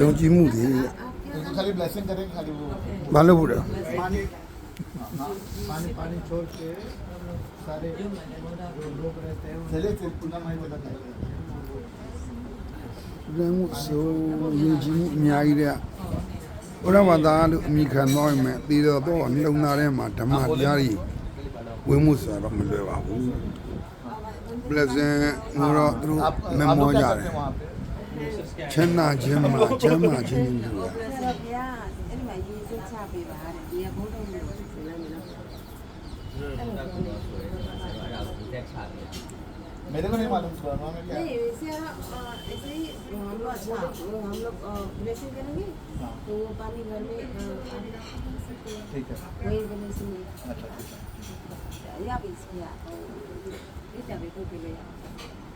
ယုံကြည်မှုတွေ खाली ब्लेसिंग करें खाली वो မလုပ်ဘူးတော့ पानी हाँ, पानी पानी छोड़ के सारे जो लोग रहते हैं चले फिर पुनः मैं बताता हूँ ရမှုဆိုယုံကြည်မှုအများကြီးတဲ့ဘုရားဘာသာလို့အမိခံတော့ရင်တည်တော်တော့လုံနာထဲမှာဓမ္မတရားကြီးဝင်မှုဆိုတော့မလွယ်ပါဘူး blessing တော့သူတို့ आप မ आप မော लोग ကြ क्या တယ် 天马天马，天马天马。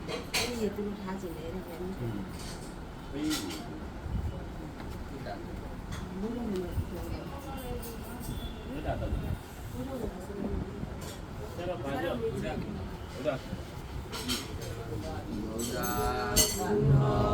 မ်းသာခြင်းတွေဆရာတော်ဘုရားအဲ့ဒီ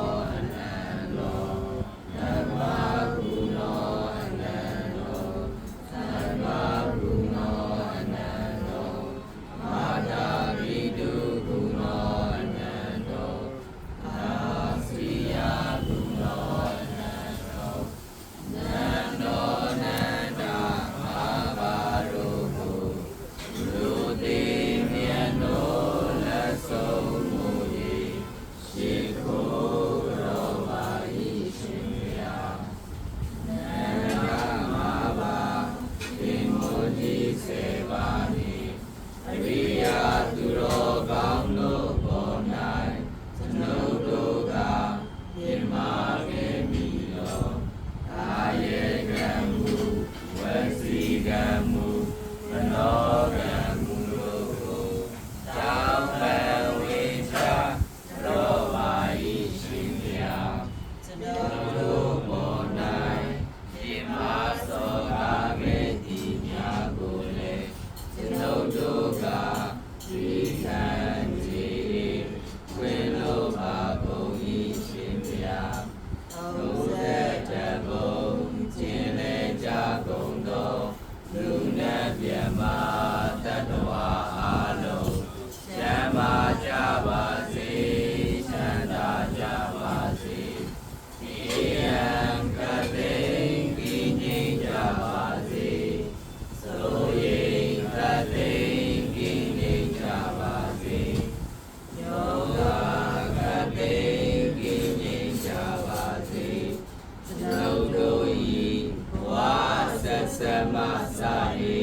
မစာရေ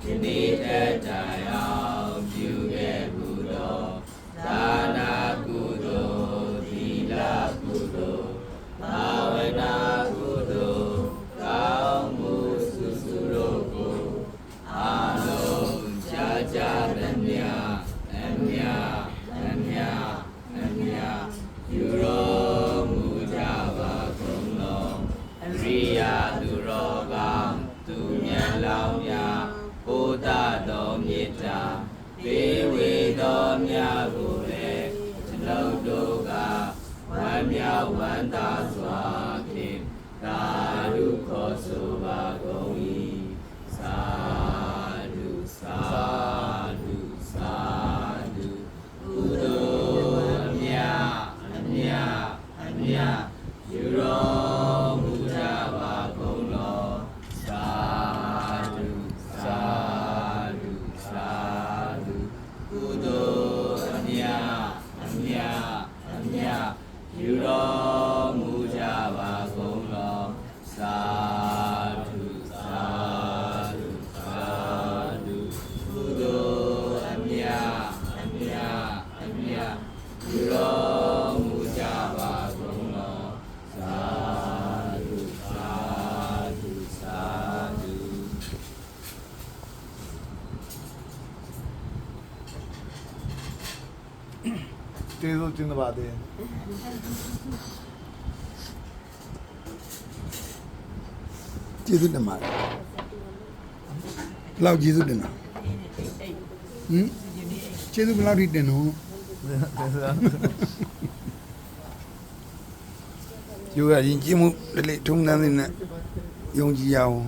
ဒီနေ့တတိုင်အောင်ပြုခဲ့ဘူးတော့ဒါနာကုသိုလ်သီလကုသိုလ်ဘာဝနာကုသိုလ်ကောင်းမှုစုစုတို့ကိုအာလုံးကြာကြာမြတ် လောင်းများဘုဒ္ဓတော်မြစ်တာဒေဝေတော်များကိုလည်းကျွန်ုပ်တို့ကဝမ်းမြောက်ဝမ်းသာစွာဖြင့်သာ You know. ကျေးဇူးတင်ပါတယ်ကျေးဇူးတင်ပါတယ်ဘယ်လောက်ကျေးဇူးတင်တာဟင်ကျေးဇူးဘယ်လောက်ထိတင်တော့ယူရရင်ကြည့်မှုလေထုံနှမ်းနေတဲ့ယုံကြည်ရအောင်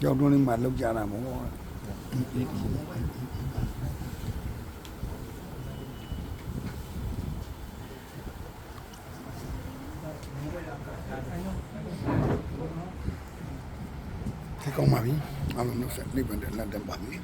ကြောက်တွန်းလေးမှာလောက်ကြတာမဟုတ်ဘူး ဒီကောင်းပါပြီအားလုံးနှုတ်ဆက်နိဗ္ဗာန်တက်လက်တက်ပါပြီ